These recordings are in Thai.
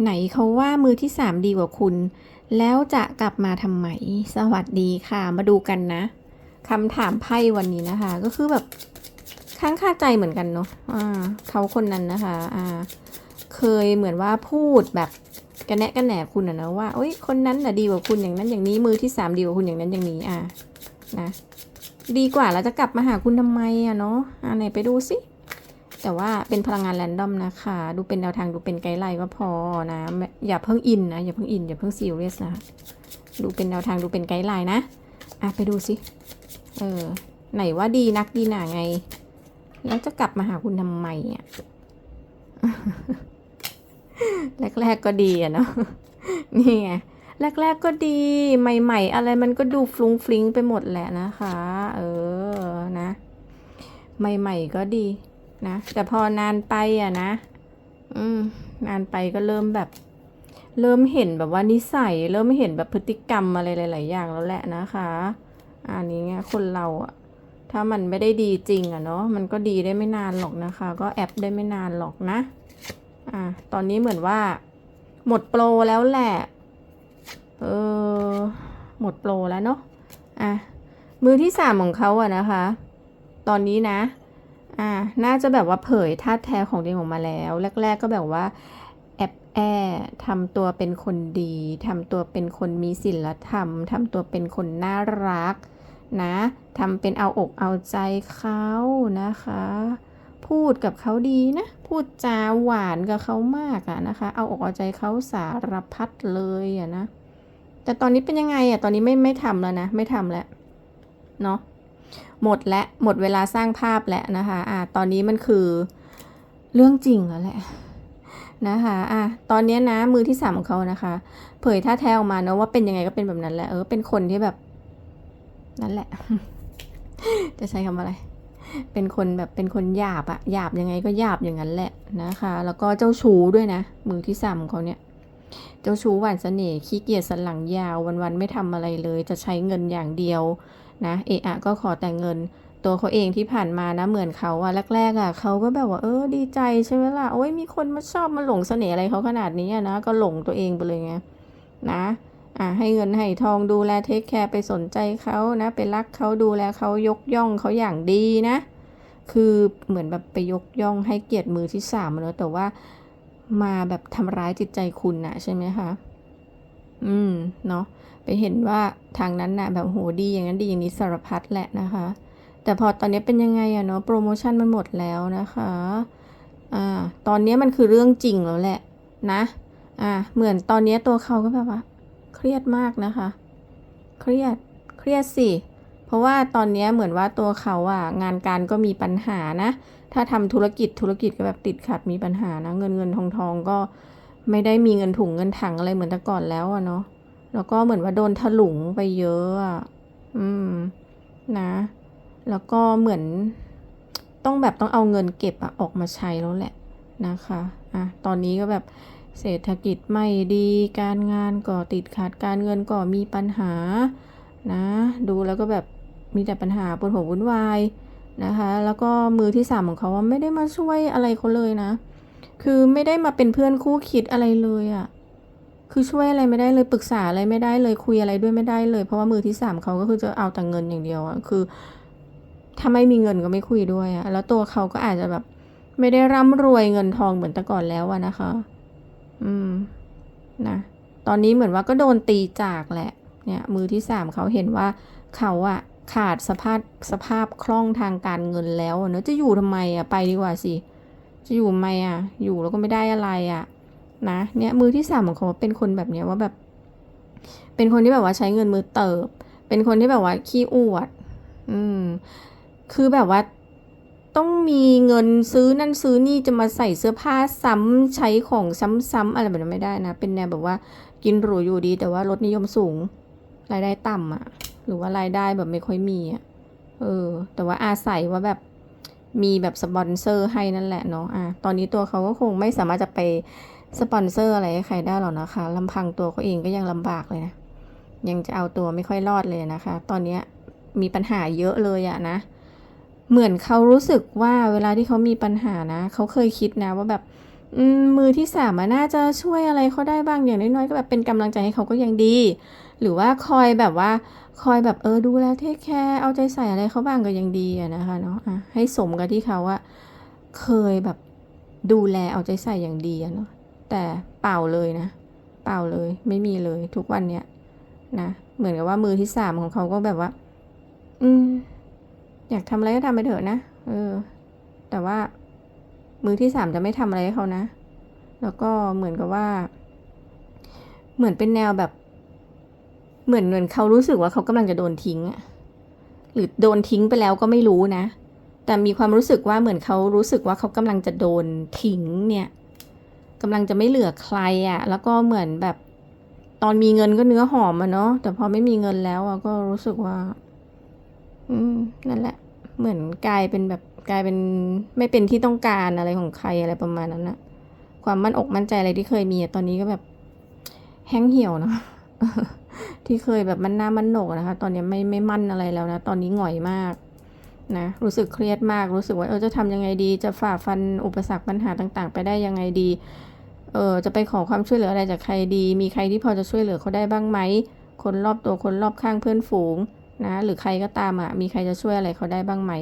ไหนเขาว่ามือที่สามดีกว่าคุณ แล้วจะกลับมาทำไม สวัสดีค่ะ มาดูกันนะคำถามไพ่วันนี้นะคะ ก็คือแบบค้างคาใจเหมือนกันเนาะอ่าเขาคนนั้นนะคะอ่าเคยเหมือนว่าพูดแบบกระแนะกระแหนคุณอะนะว่าโอ้ยคนนั้นน่ะดีกว่าคุณอย่างนั้นอย่างนี้มือที่สามดีกว่าคุณอย่างนั้นอย่างนี้อะนะ ดีกว่าแล้วจะกลับมาหาคุณทำไมอะเนาะอ่าไหนไปดูสิ แต่ว่าเป็นพลังงานแรนดอมนะคะ ดูเป็นแนวทางดูเป็นไกด์ไลน์ก็พอนะ อย่าเพิ่งอินนะ อย่าเพิ่งอิน อย่าเพิ่งซีเรียสนะ ดูเป็นแนวทางดูเป็นไกด์ไลน์นะ อะไปดูสิเออ ไหนว่าดีนักดีหนาไง แล้วจะกลับมาหาคุณทำไมอะแรกๆก็ดีอะเนาะ นี่ไง แรกๆก็ดี ใหม่ ๆ อะไรมันก็ดูฟลุ้งฟลิงไปหมดแหละนะคะ เออ นะ ใหม่ ๆ ก็ดี นะแต่พอนานไปอะนะ อืม นานไปก็เริ่มแบบ เริ่มเห็นแบบว่านิสัย เริ่มเห็นแบบพฤติกรรมอะไรหลาย ๆ อย่างแล้วแหละนะคะ อันนี้ไงคนเราอะ ถ้ามันไม่ได้ดีจริงอะเนาะมันก็ดีได้ไม่นานหรอกนะคะ ก็แอปได้ไม่นานหรอกนะ อะตอนนี้เหมือนว่า หมดโปรแล้วแหละ เออหมดโปรแล้วเนาะอะมือที่สามของเขาอะนะคะ ตอนนี้นะ อ่าน่าจะแบบว่าเผยธาแท้ของตัวเองออกมาแล้ว แรก ๆ ก็แบบว่าแอบแอทำตัวเป็นคนดีทำตัวเป็นคนมีศีลธรรมทำตัวเป็นคนน่ารักนะทำเป็นเอาอกเอาใจเขานะคะ พูดกับเขาดีนะ พูดจาหวานกับเขามากอะนะคะ เอาอกเอาใจเขาสารพัดเลยอะนะ แต่ตอนนี้เป็นยังไงอะตอนนี้ไม่ไม่ทำแล้วนะ ไม่ทำแล้ว เนาะ หมดและหมดเวลาสร้างภาพแล้วนะคะอ่าตอนนี้มันคือเรื่องจริงแล้วแหละนะคะอะตอนนี้นะมือที่สามของเขานะคะ เผยท่าแท้ออกมาเนาะว่าเป็นยังไงก็เป็นแบบนั้นแหละเออเป็นคนที่แบบนั่นแหละ จะใช้คำอะไร เป็นคนแบบเป็นคนหยาบอะหยาบยังไงก็หยาบอย่างนั้นแหละนะคะ แล้วก็เจ้าชู้ด้วยนะ มือที่สามของเขาเนี่ย เจ้าชู้หวานเสน่ห์ขี้เกียจสันหลังยาววันๆไม่ทำอะไรเลย จะใช้เงินอย่างเดียว นะเอะอะก็ขอแต่งเงิน ตัวเขาเองที่ผ่านมานะเหมือนเขาอะแรกๆอะเขาก็แบบว่าเออดีใจใช่ไหมล่ะโอ้ยมีคนมาชอบมาหลงเสน่ห์อะไรเขาขนาดนี้นะก็หลงตัวเองไปเลยไงนะอะให้เงินให้ทองดูแลเทคแคร์ไปสนใจเขานะไปรักเขาดูแลเขายกย่องเขาอย่างดีนะ คือเหมือนแบบไปยกย่องให้เกียรติมือที่สามแล้วแต่ว่ามาแบบทำร้ายจิตใจคุณนะใช่ไหมคะ อืม เนาะไปเห็นว่าทางนั้นนะแบบโหดีอย่างนั้นดีอย่างนี้สารพัดแหละนะคะ แต่พอตอนนี้เป็นยังไงอะเนาะโปรโมชั่นมันหมดแล้วนะคะ อ่า ตอนนี้มันคือเรื่องจริงแล้วแหละ นะ อ่า เหมือนตอนนี้ตัวเขาก็แบบว่า เครียดมากนะคะ เครียด เครียดสิ เพราะว่าตอนนี้เหมือนว่าตัวเขาอะงานการก็มีปัญหานะ ถ้าทำธุรกิจธุรกิจก็แบบติดขัดมีปัญหานะ เงินเงินทองทองก็ ไม่ได้มีเงินถุงเงินถังอะไรเหมือนแต่ก่อนแล้วอะเนาะแล้วก็เหมือนว่าโดนถลุงไปเยอะอะอืม นะ แล้วก็เหมือนต้องแบบต้องเอาเงินเก็บอะออกมาใช้แล้วแหละนะคะอะตอนนี้ก็แบบเศรษฐกิจไม่ดีการงานก็ติดขัดการเงินก็มีปัญหานะ ดูแล้วก็แบบมีแต่ปัญหาปวดหัววุ่นวายนะคะ แล้วก็มือที่สามของเขาว่าไม่ได้มาช่วยอะไรเขาเลยนะ คือไม่ได้มาเป็นเพื่อนคู่คิดอะไรเลยอะคือช่วยอะไรไม่ได้เลยปรึกษาอะไรไม่ได้เลยคุยอะไรด้วยไม่ได้เลย เพราะว่ามือที่สามเขาก็คือจะเอาแต่เงินอย่างเดียวอะคือถ้าไม่มีเงินก็ไม่คุยด้วยอะแล้วตัวเขาก็อาจจะแบบ ไม่ได้ร่ำรวยเงินทองเหมือนแต่ก่อนแล้วอะนะคะ อืมนะตอนนี้เหมือนว่าก็โดนตีจากแหละ เนี่ยมือที่สามเขาเห็นว่าเขาอะขาดสภาพสภาพคล่องทางการเงินแล้วเนอะจะอยู่ทำไมอะไปดีกว่าสิ จะอยู่ทำไมอะ อยู่แล้วก็ไม่ได้อะไรอะ นะ เนี่ยมือที่สามของเขาเป็นคนแบบเนี้ยว่าแบบ เป็นคนที่แบบว่าใช้เงินมือเติบ เป็นคนที่แบบว่าขี้อวด อืม คือแบบว่าต้องมีเงินซื้อนั่นซื้อนี่จะมาใส่เสื้อผ้าซ้ำใช้ของซ้ำๆอะไรแบบนั้นไม่ได้นะ เป็นแนวแบบว่ากินหรูอยู่ดี แต่ว่ารถนิยมสูง รายได้ต่ำอะ หรือว่ารายได้แบบไม่ค่อยมีอะ เออ แต่ว่าอาศัยว่าแบบ มีแบบสปอนเซอร์ให้นั่นแหละเนาะอะตอนนี้ตัวเขาก็คงไม่สามารถจะไปสปอนเซอร์อะไรให้ใครได้หรอกนะคะลำพังตัวเขาเองก็ยังลำบากเลยนะยังจะเอาตัวไม่ค่อยรอดเลยนะคะ ตอนนี้มีปัญหาเยอะเลยอะนะ เหมือนเขารู้สึกว่าเวลาที่เขามีปัญหานะ เขาเคยคิดนะว่าแบบ มือที่สามน่าจะช่วยอะไรเขาได้บ้างอย่างน้อยๆก็แบบเป็นกำลังใจให้เขาก็ยังดี หรือว่าคอยแบบว่าคอยแบบเออดูแลเทคแคร์เอาใจใส่อะไรเขาบ้างก็ยังดีอะนะคะเนาะะให้สมกับที่เขาอะเคยแบบดูแลเอาใจใส่อย่างดีอะเนาะแต่เปล่าเลยนะ เปล่าเลยไม่มีเลยทุกวันเนี้ยนะเหมือนกับว่ามือที่สามของเขาก็แบบว่า อืมอยากทำอะไรก็ทำไปเถอะนะเออ แต่ว่า มือที่สามจะไม่ทำอะไรให้เขานะ แล้วก็เหมือนกับว่า เหมือนเป็นแนวแบบ เหมือนเหมือนเขารู้สึกว่าเขากำลังจะโดนทิ้งอะหรือโดนทิ้งไปแล้วก็ไม่รู้นะ แต่มีความรู้สึกว่าเหมือนเขารู้สึกว่าเขากำลังจะโดนทิ้งเนี่ยกำลังจะไม่เหลือใครอะแล้วก็เหมือนแบบตอนมีเงินก็เนื้อหอมอะเนาะแต่พอไม่มีเงินแล้วอะก็รู้สึกว่า อืมนั่นแหละ เหมือนกลายเป็นแบบ กลายเป็นไม่เป็นที่ต้องการอะไรของใครอะไรประมาณนั้นนะความมั่นอกมั่นใจอะไรที่เคยมีตอนนี้ก็แบบแห้งเหี่ยวนะที่เคยแบบมันหน้ามันโหนกนะคะ ตอนนี้ไม่ไม่มั่นอะไรแล้วนะ ตอนนี้หงอยมากนะรู้สึกเครียดมากรู้สึกว่าเออจะทำยังไงดี จะฝ่าฟันอุปสรรคปัญหาต่าง ๆ ไปได้ยังไงดีเออจะไปขอความช่วยเหลืออะไรจากใครดี มีใครที่พอจะช่วยเหลือเขาได้บ้างไหมคนรอบตัวคนรอบข้างเพื่อนฝูงนะหรือใครก็ตามอะมีใครจะช่วยอะไรเขาได้บ้างไหม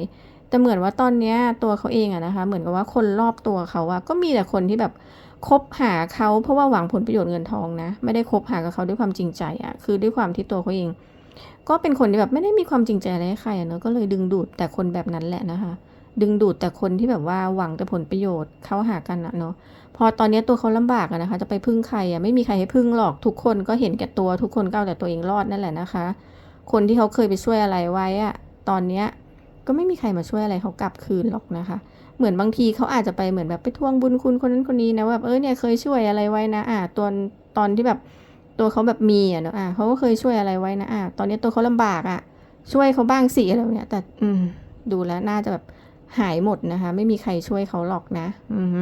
แต่เหมือนว่าตอนเนี้ยตัวเขาเองอะนะคะ เหมือนกับว่าคนรอบตัวเขาอะก็มีแต่คนที่แบบคบหาเขาเพราะว่าหวังผลประโยชน์เงินทองนะ ไม่ได้คบหากับเขาด้วยความจริงใจอะคือด้วยความที่ตัวเขาเอง ก็เป็นคนที่แบบไม่ได้มีความจริงใจอะไรให้ใครอะเนอะก็เลยดึงดูดแต่คนแบบนั้นแหละนะคะ ดึงดูดแต่คนที่แบบว่าหวังแต่ผลประโยชน์เข้าหากันอะเนาะพอตอนนี้ตัวเขาลำบากอะนะคะ จะไปพึ่งใครอะไม่มีใครให้พึ่งหรอกทุกคนก็เห็นแก่ตัวทุกคนก็เอาแต่ตัวเองรอดนั่นแหละนะคะ คนที่เขาเคยไปช่วยอะไรไว้อะตอนเนี้ย ก็ไม่มีใครมาช่วยอะไรเขากลับคืนหรอกนะคะ เหมือนบางทีเขาอาจจะไปเหมือนแบบไปทวงบุญคุณคนนั้นคนนี้นะว่าแบบเออเนี่ยเคยช่วยอะไรไว้นะอ่าตอนตอนที่แบบตัวเขาแบบมีอะเนาะอ่าเขาก็เคยช่วยอะไรไว้นะอ่าตอนนี้ตัวเขาลำบากอะช่วยเขาบ้างสิอะไรแบบเนี้ยแต่อืมดูแล้วน่าจะแบบหายหมดนะคะ ไม่มีใครช่วยเขาหรอกนะ อือฮึ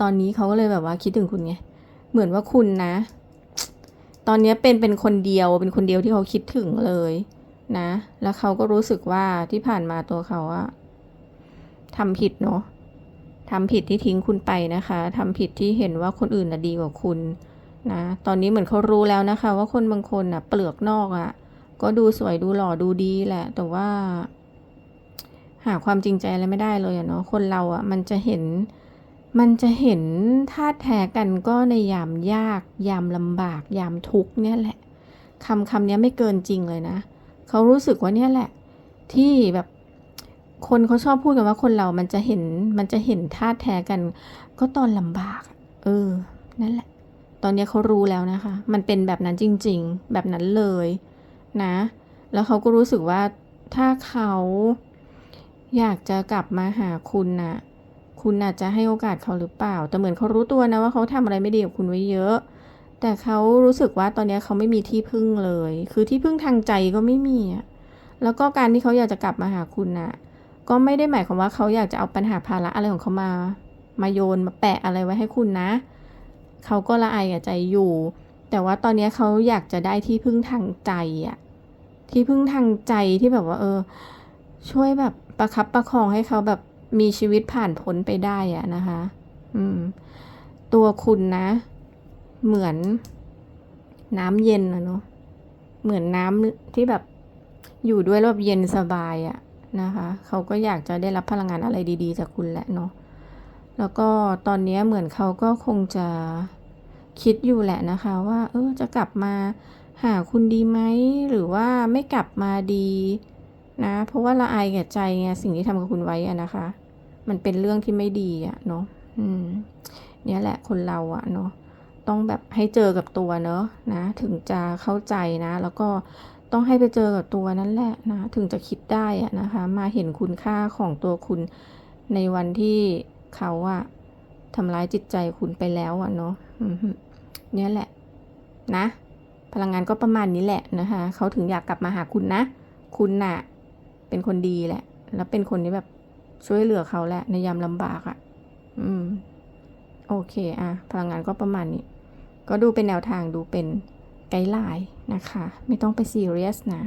ตอนนี้เขาก็เลยแบบว่าคิดถึงคุณไงเหมือนว่าคุณนะ ตอนนี้เป็นเป็นคนเดียวเป็นคนเดียวที่เขาคิดถึงเลย นะ แล้วเขาก็รู้สึกว่าที่ผ่านมาตัวเขาอะทำผิดเนาะทำผิดที่ทิ้งคุณไปนะคะทำผิดที่เห็นว่าคนอื่นน่ะดีกว่าคุณนะ ตอนนี้เหมือนเขารู้แล้วนะคะ ว่าคนบางคนอะเปลือกนอกอะก็ดูสวยดูหล่อดูดีแหละ แต่ว่า หาความจริงใจอะไรไม่ได้เลยอะเนาะคนเราอะมันจะเห็น มันจะเห็นท่าแท้กันก็ในยามยาก ยามลำบาก ยามทุกข์เนี่ยแหละคำคำนี้ไม่เกินจริงเลยนะ เขารู้สึกว่าเนี่ยแหละ ที่แบบคนเขาชอบพูดกันว่าคนเรามันจะเห็นมันจะเห็นท่าแท้กัน ก็ตอนลำบาก เออ นั่นแหละ ตอนนี้เขารู้แล้วนะคะ มันเป็นแบบนั้นจริง ๆ แบบนั้นเลยนะ แล้วเขาก็รู้สึกว่าถ้าเขาอยากจะกลับมาหาคุณนะ่ะคุณอาจจะให้โอกาสเขาหรือเปล่า แต่เหมือนเขารู้ตัวนะว่าเขาทำอะไรไม่ดีกับคุณไว้เยอะ แต่เขารู้สึกว่าตอนนี้เขาไม่มีที่พึ่งเลย คือที่พึ่งทางใจก็ไม่มีอะแล้วก็การที่เขาอยากจะกลับมาหาคุณน่ะ ก็ไม่ได้หมายความว่าเขาอยากจะเอาปัญหาภาระอะไรของเขามา มาโยนมาแปะอะไรไว้ให้คุณนะ เขาก็ละอายกับใจอยู่ แต่ว่าตอนนี้เขาอยากจะได้ที่พึ่งทางใจอะที่พึ่งทางใจที่แบบว่า เออ ช่วยแบบประคับประคองให้เขาแบบมีชีวิตผ่านพ้นไปได้อะนะคะ อืม ตัวคุณนะ เหมือนน้ำเย็นอะเนาะเหมือนน้ำที่แบบอยู่ด้วยแล้วแบบเย็นสบายอะนะคะเขาก็อยากจะได้รับพลังงานอะไรดี ๆ จากคุณแหละเนาะแล้วก็ตอนนี้เหมือนเขาก็คงจะคิดอยู่แหละนะคะ ว่า เออจะกลับมาหาคุณดีไหมหรือว่าไม่กลับมาดีนะ เพราะว่าละอายแก่ใจไงสิ่งที่ทำกับคุณไว้อะนะคะ มันเป็นเรื่องที่ไม่ดีอะเนาะอืมเนี่ยแหละคนเราอะเนาะ ต้องแบบให้เจอกับตัวเนอะนะ ถึงจะเข้าใจนะ แล้วก็ต้องให้ไปเจอกับตัวนั่นแหละนะ ถึงจะคิดได้อะนะคะ มาเห็นคุณค่าของตัวคุณในวันที่เขาอะทำร้ายจิตใจคุณไปแล้วอะเนาะเนี่ยแหละ นะ พลังงานก็ประมาณนี้แหละนะคะ เขาถึงอยากกลับมาหาคุณนะ คุณน่ะ เป็นคนดีแหละ แล้วเป็นคนที่แบบช่วยเหลือเขาแหละในยามลำบากอะอืม โอเค อะ พลังงานก็ประมาณนี้ ก็ดูเป็นแนวทางดูเป็นไกด์ไลน์นะคะ ไม่ต้องไปซีเรียสนะ